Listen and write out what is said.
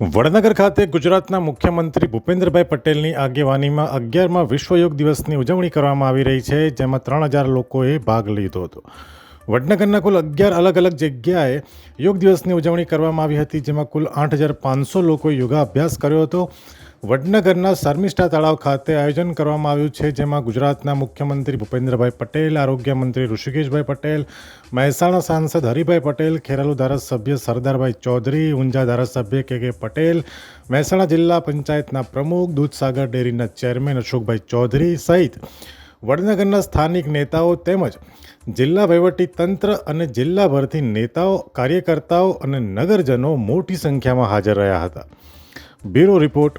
વડનગર ખાતે ગુજરાતના મુખ્યમંત્રી ભૂપેન્દ્રભાઈ પટેલની આગેવાનીમાં અગિયારમાં વિશ્વ યોગ દિવસની ઉજવણી કરવામાં આવી રહી છે, જેમાં ત્રણ હજાર લોકોએ ભાગ લીધો હતો. વડનગરના કુલ અગિયાર અલગ અલગ જગ્યાએ યોગ દિવસની ઉજવણી કરવામાં આવી હતી, જેમાં કુલ આઠ હજાર પાંચસો લોકોએ યોગાભ્યાસ કર્યો હતો. વડનગરના શર્મિષ્ઠા તળાવ ખાતે આયોજન કરવામાં આવ્યું છે, જેમાં ગુજરાતના મુખ્યમંત્રી ભૂપેન્દ્રભાઈ પટેલ, આરોગ્ય મંત્રી ઋષિકેશભાઈ પટેલ, મહેસાણા સાંસદ હરિભાઈ પટેલ, ખેરાલુ ધારાસભ્ય સરદારભાઈ ચૌધરી, ઊંઝા ધારાસભ્ય કે કે પટેલ, મહેસાણા જિલ્લા પંચાયતના પ્રમુખ, દૂધસાગર ડેરીના ચેરમેન અશોકભાઈ ચૌધરી સહિત વડનગરના સ્થાનિક નેતાઓ તેમજ જિલ્લા તંત્ર અને જિલ્લાભરથી નેતાઓ, કાર્યકર્તાઓ અને નગરજનો મોટી સંખ્યામાં હાજર રહ્યા હતા. Bureau report